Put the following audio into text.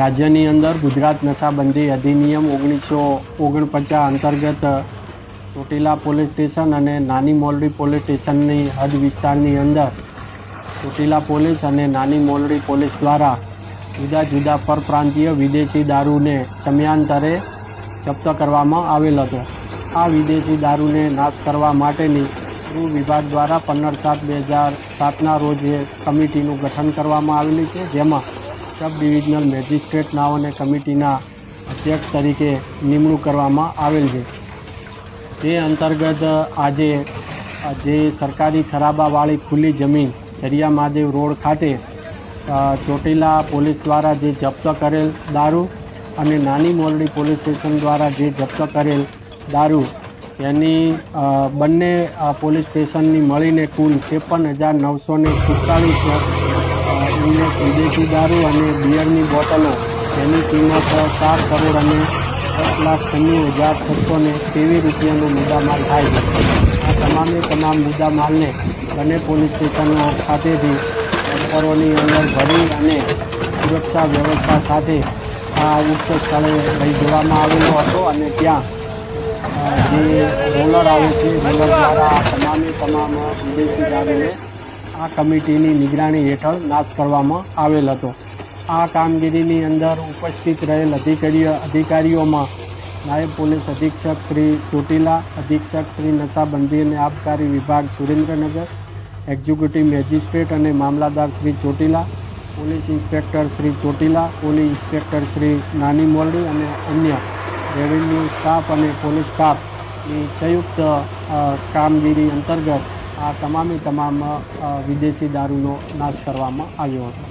રાજ્યની અંદર ગુજરાત નશાબંધી અધિનિયમ ઓગણીસો ઓગણપચાસ અંતર્ગત ચોટીલા પોલીસ સ્ટેશન અને નાની મોલડી પોલીસ સ્ટેશનની હદ વિસ્તારની અંદર ચોટીલા પોલીસ અને નાની મોલડી પોલીસ દ્વારા જુદા જુદા પરપ્રાંતીય વિદેશી દારૂને સમયાંતરે જપ્ત કરવામાં આવેલ હતો. આ વિદેશી દારૂને નાશ કરવા માટેની ગૃહ વિભાગ દ્વારા પંદર સાત બે હજાર સાતના રોજ કમિટીનું ગઠન કરવામાં આવેલી છે, જેમાં સબ ડિવિઝનલ મેજિસ્ટ્રેટ નાઓને કમિટીના અધ્યક્ષ તરીકે નિમણૂક કરવામાં આવેલ છે. તે અંતર્ગત આજે જે સરકારી ખરાબાવાળી ખુલ્લી જમીન ચરિયા મહાદેવ રોડ ખાતે ચોટીલા પોલીસ દ્વારા જે જપ્ત કરેલ દારૂ અને નાની મોરડી પોલીસ સ્ટેશન દ્વારા જે જપ્ત કરેલ દારૂ, જેની બંને પોલીસ સ્ટેશનની મળીને કુલ ત્રેપન હજાર નવસો ને સુડતાલીસ ઇંગ્લિશ વિદેશી દારૂ અને બિયરની બોટલો તેની કિંમત ચાર કરોડ અને દસ લાખ છન્નું હજાર છસો ને ત્રેવીસ રૂપિયાનો મુદ્દામાલ થાય આ તમામે તમામ મુદ્દામાલને બંને પોલીસ સ્ટેશનો ખાતેથી ટંકરોની અંદર ભરી અને સુરક્ષા વ્યવસ્થા સાથે આ ઉચ્ચ સ્થળે લઈ જવામાં આવેલો હતો અને ત્યાં જે રોલર આવે છે, રોલર દ્વારા તમામે તમામ વિદેશી દારૂને આ કમિટીની નિગરાણી હેઠળ નાશ કરવામાં આવેલ હતો. આ કામગીરીની અંદર ઉપસ્થિત રહેલ અધિકારીઓ, અધિકારીઓમાં નાયબ પોલીસ અધિક્ષક શ્રી ચોટીલા, અધિક્ષક શ્રી નશાબંધી અને આબકારી વિભાગ સુરેન્દ્રનગર, એક્ઝિક્યુટિવ મેજિસ્ટ્રેટ અને મામલાદાર Shri Chotila, police inspector Shri Chotila, police inspector Shri Nani Mordi અને અન્ય રેવન્યુ સ્ટાફ અને પોલીસ સ્ટાફની સંયુક્ત કામગીરી અંતર્ગત આ તમામે તમામ વિદેશી દારૂનો નાશ કરવામાં આવ્યો હતો.